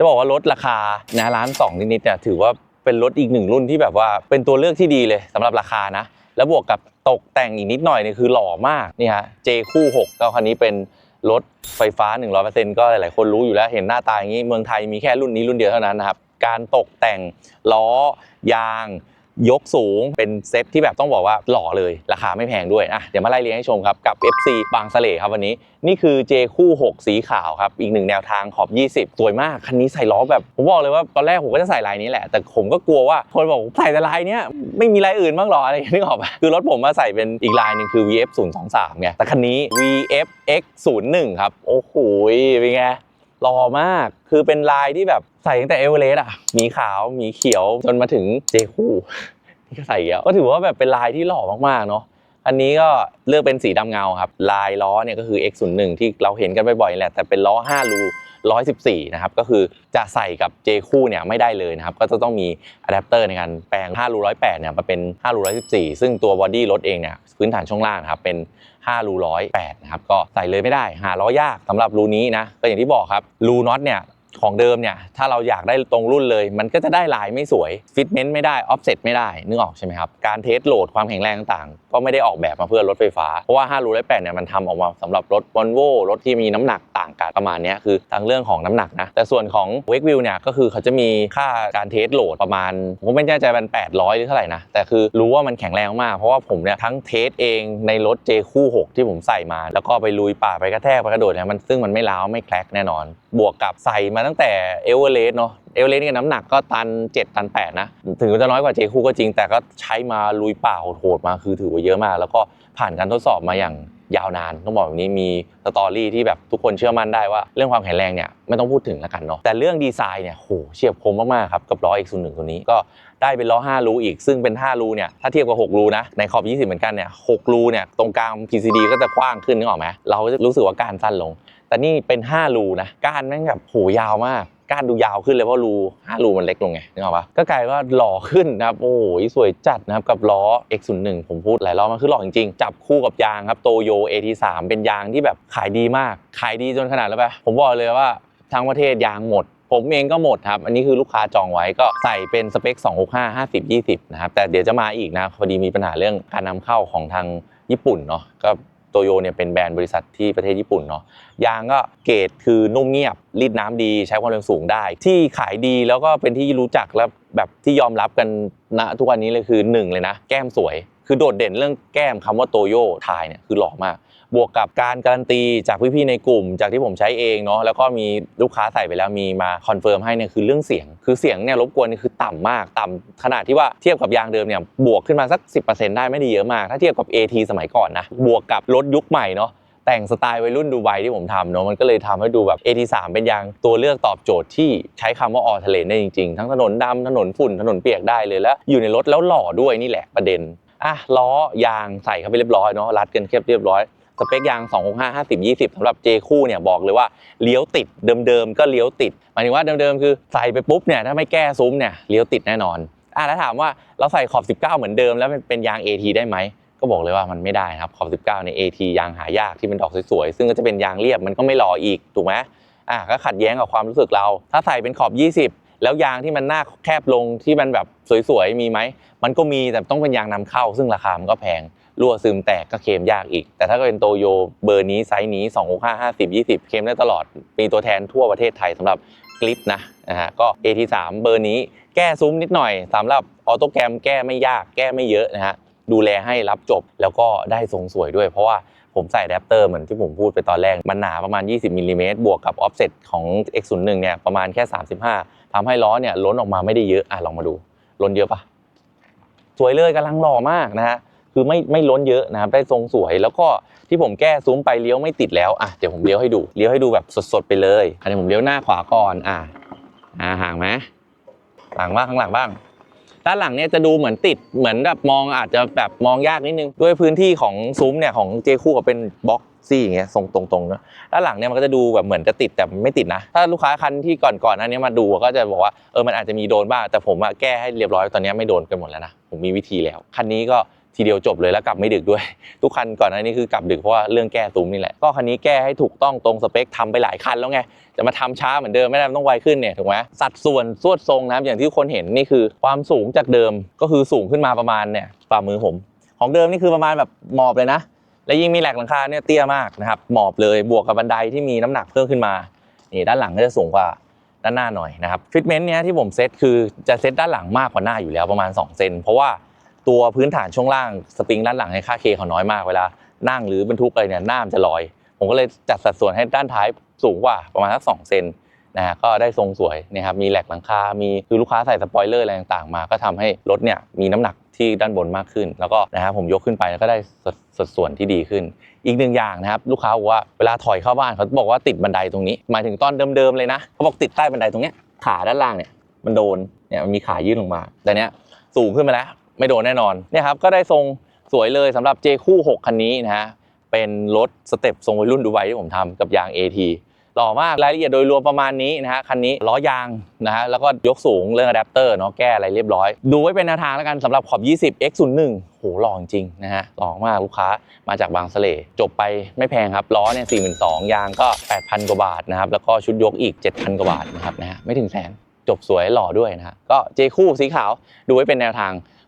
จะบอกว่าลดราคานะร้านสองนิดๆเนี่ยถือว่าเป็นรถอีกหนึ่งรุ่นที่แบบว่าเป็นตัวเลือกที่ดีเลยสำหรับราคานะ แล้วบวกกับตกแต่งอีกนิดหน่อยเนี่ยคือหล่อมากนี่ฮะเจคู่6ก็คันนี้เป็นรถไฟฟ้า 100%ก็หลาย ๆ คนรู้อยู่แล้วเห็นหน้าตาอย่างนี้เมืองไทยมีแค่รุ่นนี้รุ่นเดียวเท่านั้นนะครับการตกแต่งล้อยาง ยกสูงเป็นเซ็ตที่แบบต้องบอกว่าหล่อเลยราคาไม่แพงด้วยอะเดี๋ยวมาไล่เรียงให้ชมครับกับ FC บางสะเลครับวันนี้ นี่คือ J คู่ 6 สีขาวครับอีกหนึ่งแนวทางขอบ 20 สวยมาก คันนี้ใส่ล้อแบบ ผมบอกเลยว่าตอนแรกผมก็จะใส่ลายนี้แหละ แต่ผมก็กลัวว่าคนบอกใส่แต่ลายเนี้ยไม่มีลายอื่นบ้างหรออะไรนึกออกปะคือรถผมมาใส่เป็นอีกลายหนึ่งคือ VF 0 2 3ไงแต่คันนี้ VF X 0 1 ครับโอ้โหเป็นไง หล่อมาก คือเป็นลายที่แบบใส่ตั้งแต่เอเวอเรสต์อะมีขาว มีเขียว จนมาถึงเจคู่ที่ก็ใส่อีกแล้วก็ถือว่าแบบเป็นลายที่หล่อมากๆเนาะอันนี้ก็เลือกเป็นสีดำเงาครับ ลายล้อเนี่ยก็คือ X01 ที่เราเห็นกันบ่อยๆแหละแต่เป็นล้อ 5 รู 114 นะครับ ก็คือจะใส่กับ J คู่เนี่ยไม่ได้เลยนะครับ ก็จะต้องมีอะแดปเตอร์ในการแปลง5รู108เนี่ยมาเป็น5รู114 ซึ่งตัวบอดี้รถเองเนี่ยพื้นฐานช่วงล่างนะครับเป็น5รูร้อยแปดนะครับ ก็ใส่เลยไม่ได้ หาล้อยากสำหรับรูนี้นะ ก็อย่างที่บอกครับรูน็อตเนี่ยของเดิมเนี่ยถ้าเราอยากได้ตรงรุ่นเลย มันก็จะได้ลายไม่สวยฟิตเมนต์ไม่ได้ออฟเซ็ตไม่ได้นึกออกใช่ไหมครับการเทสโหลดความแข็งแรงต่างก็ไม่ได้ออกแบบมาเพื่อรถไฟฟ้า เพราะว่า5รูร้อยแปดเนี่ยมันทำออกมาสำหรับรถวอลโว่รถที่มีน้ำหนักต่างกันประมาณนี้คือทางเรื่องของน้ำหนักนะ แต่ส่วนของเวกวิวเนี่ยก็คือเขาจะมีค่าการเทสโหลดประมาณ ผมไม่แน่ใจเป็น800 หรือเท่าไหร่นะ แต่คือรู้ว่ามันแข็งแรงมาก เพราะว่าผมเนี่ยทั้งเทสเองในรถ J คู่ 6 ที่ผมใส่มา แล้วก็ไปลุยป่าไปกระแทกไปกระโดดเนี่ยมันซึ่งมันไม่ล้าวไม่แคลกแน่นอน บวกกับใส่มาตั้งแต่เอเวอเรสต์เนาะเอเวอเรสต์เนี่ยน้ำหนักก็ตัน 7 ตัน 8 นะ ถึงจะน้อยกว่า J คู่ก็จริง แต่ก็ใช้มาลุยป่าโหดมาคือถือว่าเยอะมาก แล้วก็ผ่านการทดสอบมาอย่างยาวนานต้องบอกแบบนี้มีสตอรี่ที่แบบทุกคนเชื่อมั่นได้ว่า เรื่องความแข็งแรงเนี่ยไม่ต้องพูดถึงแล้วกันเนาะแต่เรื่องดีไซน์เนี่ยโหเฉียบคมมากๆครับกับล้อ X01 ตัวนี้ก็ได้เป็นล้อ5รูอีก ซึ่งเป็น 5 รูเนี่ยถ้าเทียบกับ 6 รูนะในขอบ 20 เหมือนกันเนี่ย6รูเนี่ยตรงกลาง PCD ก็จะกว้างขึ้นนึกออกไหมเราก็จะรู้สึกว่าการสั้นลง แต่นี่เป็น 5 รูนะก้านแม่งแบบโหยาวมาก ก้านดูยาวขึ้นเลยเพราะรู5รูมันเล็กลงไงนึกออกปะก็กลายว่าหล่อขึ้นนะครับโอ้ยสวยจัดนะครับกับล้อ X01 ผมพูดหลายรอบมันคือหล่อจริงๆ จับคู่กับยางครับโตโย AT3 เป็นยางที่แบบขายดีมาก ขายดีจนขนาดแล้วปะผมบอกเลยว่าทั้งประเทศยางหมดผมเองก็หมดครับ อันนี้คือลูกค้าจองไว้ก็ใส่เป็นสเปค 265 50 20 นะครับ แต่เดี๋ยวจะมาอีกนะ พอดีมีปัญหาเรื่องการนำเข้าของทางญี่ปุ่นเนาะ ก็ โตโยเนี่ยเป็นแบรนด์บริษัทที่ประเทศญี่ปุ่นเนาะยางก็เกรดคือนุ่มเงียบรีดน้ำดีใช้ความเร็วสูงได้ ที่ขายดีแล้วก็เป็นที่รู้จักและแบบที่ยอมรับกันณทุกวันนี้เลยคือหนึ่งเลยนะ แก้มสวย คือโดดเด่นเรื่องแก้มคำว่าโตโยไทยเนี่ยคือหล่อมาก บวกกับการการันตีจากพี่ๆในกลุ่ม จากที่ผมใช้เองเนาะแล้วก็มีลูกค้าใส่ไปแล้วมีมาคอนเฟิร์มให้เนี่ยคือเรื่องเสียง คือเสียงเนี่ยรบกวนนี่คือต่ำมากต่ำขนาดที่ว่าเทียบกับยางเดิมเนี่ยบวกขึ้นมาสัก 10%ได้ไม่ได้เยอะมาก ถ้าเทียบกับ AT สมัยก่อนนะบวกกับรถยุคใหม่เนาะแต่งสไตล์วัยรุ่นดูไบที่ผมทำเนาะมันก็เลยทำให้ดูแบบ AT3 เป็นยางตัวเลือกตอบโจทย์ที่ใช้คำว่าออเทเลนได้จริงๆ ทั้งถนนดำถนนฝุ่นถนนเปียกได้เลยแล้ว อยู่ในรถแล้วหล่อด้วยนี่แหละประเด็น อะล้อยางใส่เข้าไปเรียบร้อยเนาะรัดกันเรียบเรียบร้อยสเปคยาง 265 50 20สำหรับ J คู่เนี่ยบอกเลยว่าเลี้ยวติดเดิมๆก็เลี้ยวติดหมายถึงว่าเดิมๆคือใส่ไปปุ๊บเนี่ยถ้าไม่แก้ซุ้มเนี่ยเลี้ยวติดแน่นอนอะแล้วถามว่าเราใส่ขอบ 19 เหมือนเดิมแล้วเป็นยาง AT ได้ไหมก็บอกเลยว่ามันไม่ได้ครับขอบ 19 ใน AT ยางหายากที่เป็นดอกสวยๆซึ่งก็จะเป็นยางเรียบมันก็ไม่หล่ออีกถูกไหมอะก็ขัดแย้งกับความรู้สึกเรา ถ้าใส่เป็นขอบ 20 แล้วยางที่มันหน้าแคบลงที่มันแบบสวยๆมีไหมมันก็มีแต่ต้องเป็นยางนำเข้า ซึ่งราคามันก็แพงรั่วซึมแตกก็เคลมยากอีก แต่ถ้าเป็นโตโยเบอร์นี้ไซส์นี้265 50 20 เคลมได้ตลอด มีตัวแทนทั่วประเทศไทยสำหรับกลิปนะนะฮะก็ AT3 เบอร์นี้แก้ซุ้มนิดหน่อยสำหรับออโต้แกรมแก้ไม่ยากแก้ไม่เยอะนะฮะดูแลให้รับจบแล้วก็ได้ทรงสวยด้วย เพราะว่า ผมใส่แรปเตอร์เหมือนที่ผมพูดไปตอนแรก มันหนาประมาณ 20มิลลิเมตรบวกกับออฟเซตของ X01 เนี่ยประมาณแค่ 35ทำให้ล้อเนี่ยล้นออกมาไม่ได้เยอะอะลองมาดู ล้นเยอะปะสวยเลยกำลังหล่อมากนะฮะคือไม่ไม่ล้นเยอะนะครับได้ทรงสวยแล้วก็ที่ผมแก้ซุ้มไปเลี้ยวไม่ติดแล้วอะเดี๋ยวผมเลี้ยวให้ดูเลี้ยวให้ดูแบบสดๆไปเลยอันนี้ผมเลี้ยวหน้าขวาก่อนอะอ่าห่างไหมห่างบ้างข้างหลังบ้าง ด้านหลังเนี่ยจะดูเหมือนติดเหมือนแบบมองอาจจะแบบมองยากนิดนึง ด้วยพื้นที่ของซุ้มเนี่ยของเจคู่กับเป็นบล็อกซี่อย่างเงี้ยทรงตรงๆนะด้านหลังเนี่ยมันก็จะดูแบบเหมือนจะติดแต่ไม่ติดนะ ถ้าลูกค้าคันที่ก่อนๆนั้นนี้มาดูก็จะบอกว่าเออมันอาจจะมีโดนบ้างแต่ผมแก้ให้เรียบร้อยตอนนี้ไม่โดนกันหมดแล้วนะผมมีวิธีแล้วคันนี้ก็ ทีเดียวจบเลยแล้วกลับไม่ดึกด้วย ทุกคันก่อนหน้านี้คือกลับดึกเพราะว่าเรื่องแก้ตุ้มนี่แหละก็คันนี้แก้ให้ถูกต้องตรงสเปคทำไปหลายคันแล้วไงจะมาทำช้าเหมือนเดิมไม่ได้ต้องไวขึ้นเนี่ยถูกไหมสัดส่วนสวดทรงนะอย่างที่คนเห็นนี่คือความสูงจากเดิมก็คือสูงขึ้นมาประมาณเนี่ยฝ่ามือผม ของเดิมนี่คือประมาณแบบหมอบเลยนะ และยิ่งมีแหลกหลังคาเนี่ยเตี้ยมากนะครับหมอบเลยบวกกับบันไดที่มีน้ำหนักเพิ่มขึ้นมานี่ด้านหลังก็จะสูงกว่าด้านหน้าหน่อยนะครับฟิตเมนต์เนี้ยที่ผมเซตคือจะเซตด้านหลังมากกว่าหน้าอยู่แล้วประมาณ2เซนเพราะว่า ตัวพื้นฐานช่วงล่างสปริงด้านหลังให้ค่าเคเขาน้อยมากเวลานั่งหรือบรรทุกอะไรเนี่ยหน้ามันจะลอย ผมก็เลยจัดสัดส่วนให้ด้านท้ายสูงกว่าประมาณสักสองเซนนะฮะก็ได้ทรงสวยนะครับมีแหลกหลังคา มีคือลูกค้าใส่สปอยเลอร์อะไรต่างๆ มา ก็ทำให้รถเนี่ยมีน้ำหนักที่ด้านบนมากขึ้น แล้วก็นะครับผมยกขึ้นไปแล้วก็ได้สัดสัดส่วนที่ดีขึ้น อีกหนึ่งอย่างนะครับลูกค้าบอกว่าเวลาถอยเข้าบ้านเขาบอกว่าติดบันไดตรงนี้หมายถึงตอนเดิมๆเลยนะเขาบอกติดใต้บันไดตรงเนี้ยขาด้านล่างเนี่ยมันโดนเนี่ยมันมีขายื่นลงมาแต่เนี้ยสูงขึ้นมาแล้ว ไม่โดนแน่นอนเนี่ยครับก็ได้ทรงสวยเลยสำหรับ J คู่ 6 คันนี้นะฮะเป็นรถสเต็ปทรงวัยรุ่นดูไบที่ผมทำกับยาง AT หล่อมากรายละเอียดโดยรวมประมาณนี้นะฮะคันนี้ล้อยางนะฮะแล้วก็ยกสูงเรื่องอะแดปเตอร์เนาะแก้อะไรเรียบร้อย ดูไว้เป็นแนวทางแล้วกันสำหรับขอบ 20 X01 โหหล่อจริงนะฮะหล่อมากลูกค้ามาจากบางสะเลจบไปไม่แพงครับ ล้อเนี่ย42,000ยางก็ 8,000 กว่าบาทนะครับ แล้วก็ชุดยกอีก 7,000 กว่าบาทนะครับนะฮะไม่ถึงแสนจบสวยหล่อด้วยนะฮะก็เจคู่สีขาวดูไว้เป็นแนวทาง